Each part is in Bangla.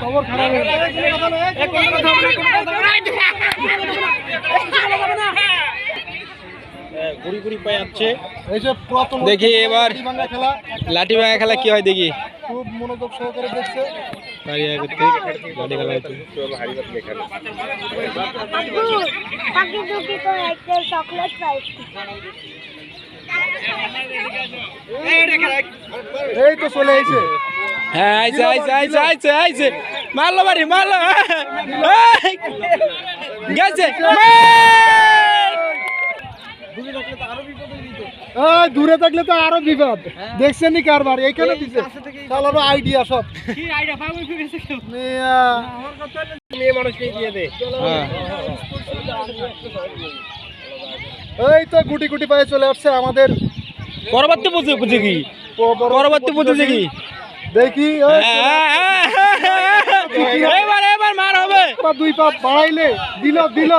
খবর খারাপ ঘুরি ঘুরি পায়ে যাচ্ছে এই প্রথম দেখি এবার। লাঠি ভাঙা খেলা। কি হয় দেখি। খুব মনোযোগ সহকারে দেখছে। এই তো চলে এসে হ্যাঁ আইছে আইছে আইছে আইছে আইছে। মারলো বাড়ি মারলো গেছে দূরে থাকলে তো আরও বিপদ। দেখছেন নি কারবার? এইখানে দিছে। চালানো আইডিয়া সব। এই তো গুটি গুটি পায়ে চলে আসছে আমাদের। পরবর্তী কি? পরবর্তী বুঝে কি? দেখি ওই এবার এবার মার হবে। দুই পা বাড়াইলে দিল দিল!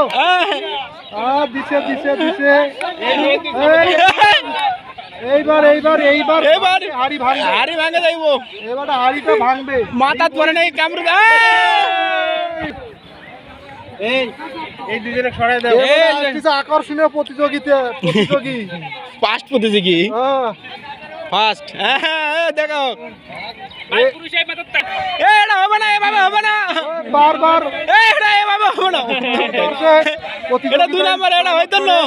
দিছে দিছে দিছে। এইবার এইবার এইবার এইবার। হাড়ি ভাঙবে হাড়ি ভাঙে যাইবো। এবার হাড়িটা ভাঙবে। মাথাত পরে নাই কামড় এই এই দুজনে সরাই দাও। এই আকর্ষণীয় প্রতিযোগিতা প্রতিযোগী। ফার্স্ট প্রতিযোগী। হ্যাঁ ফার্স্ট দেখো এ- এ, এটা হবে না এভাবে হবে না বারবার এ, এটা এভাবে হবে না এটা দুই নাম্বার এটা হয়তো না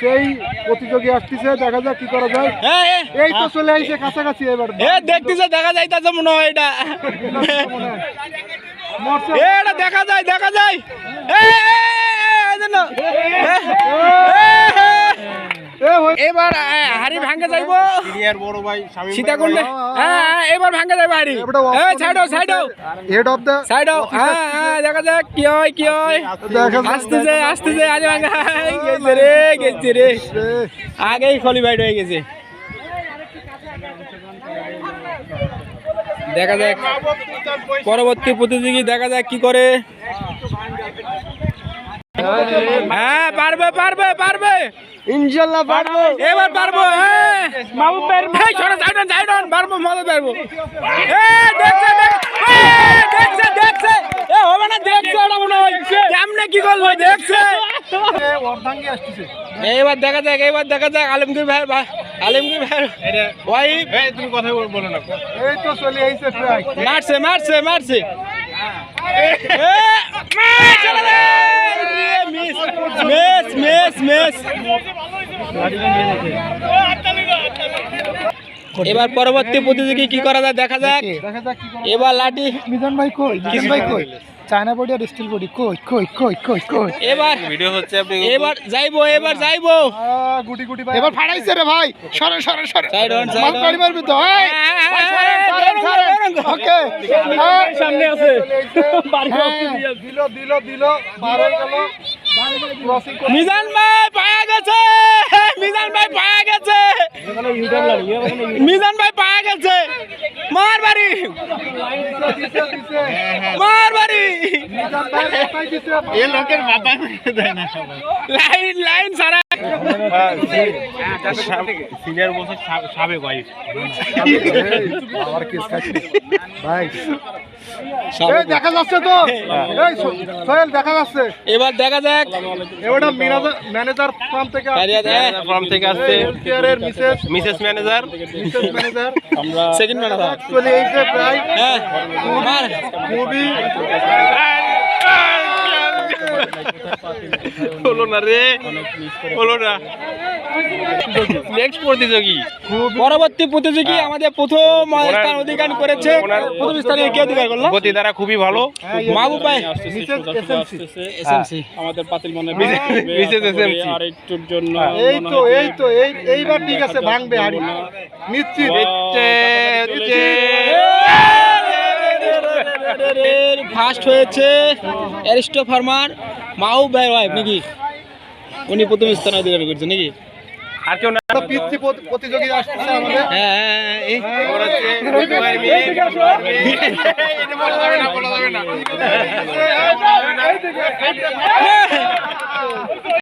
সেই প্রতিযোগী আসতেছে দেখা যাক কি করা যায় এই তো চলে আইছে কাছাকাছি এবার এ দেখতেছে দেখা যাইতাছে মনে হয় এটা এটা দেখা যায় দেখা যায় এ, এবার হাড়ি যাইবো। সীতাকুণ্ডে। হ্যাঁ হ্যাঁ, এবার যাইবো হাড়ি। সাইড হেড অফ সাইড হ্যাঁ হ্যাঁ দেখা যাক কি হয় কি হয়। আজ গেছে রে গেছে রে। আগেই খলিফাইড হয়ে গেছে। দেখা যাক। পরবর্তী প্রতিযোগী দেখা যাক কি করে। হ্যাঁ পারবে পারবে পারবে। পারব। এবার পারব হ্যাঁ। পারব এই ছোট সাইডন সাইডন পারব মাহবুব পারব। এ দেখছে দেখছে দেখছে। এ হবে না দেখছে ওটা মনে হয় কেমনে কি করল দেখছে। এইবার দেখা যাক এইবার দেখা যাক আলমগীর ভাই ভাই- আলমগীর ভাই ওয়াইফ এই তো চলে আইছে প্রায়। মারছে মারছে মারছে। এ, চলে রে! মিস মিস মিস মিস এবার পরবর্তী প্রতিযোগী কি করা যায়? দেখা যাক। এবার লাঠি মিজান ভাই কই? মিজান ভাই কই? চায়না বডি আর স্টিল বডি। কই কই কই কই কই? এবার ভিডিও হচ্ছে আপনি এবার যাইবো এবার যাইবো। আ, গুটি গুটি ভাই। এবার ফাড়াইছে রে ভাই। সরে সরে সরে। সাইড অন সাইড মাল পাড়ি মারবি তো? এই! ভাই, সরেন, সরেন, সরেন। ওকে। সামনে আছে। দিল দিল দিল। পার হয়ে গেল। ক্রসিং মিজান ভাই পায়া গেছে। মিজান ভাই পায়া গেছে। মিজান ভাই পায়া গেছে। মার বাড়ি দিছে দিছে মার বাড়ি মিজান ভাই কোথায় দিছে এই লোকের লাইন লাইন ভাই। দেখা যাচ্ছে তো। সোহেল দেখা যাচ্ছে। এবার দেখা যাক। এবারটা ম্যানেজার ম্যানেজার ফার্ম থেকে ফর্ম থেকে আসছে। কেয়ারের Mrs Mrs manager. Mrs manager. Second manager এই যে প্রায় হ্যাঁ। খুবই হলো না রে? হলো না। নেক্সট প্রতিযোগী। পরবর্তী প্রতিযোগী আমাদের প্রথম স্থান অধিকার করেছে। প্রথম স্থানে কে অধিকার করল? গতি দ্বারা খুবই ভালো। মাহবুব ভাই। এসএমসি। এসএমসি। আমাদের পাতিল মনে মিসেস এসএমসি। আর একটুর জন্য এই তো এই তো এই এইবার ঠিক আছে ভাঙবে হাড়ি। নিশ্চিত। ফার্স্ট হয়েছে অ্যারিস্টো ফার্মার মাহবুব ভাই নাকি? উনি প্রথম স্থান অধিকার করছে নাকি? আর কেউ না পিতৃ প্রতি- প্রতিযোগী আসছে আমাদের হ্যাঁ হ্যাঁ, হ্যাঁ, এই রবিবার মেয়ে। বলা যাবে না, বলা যাবে না।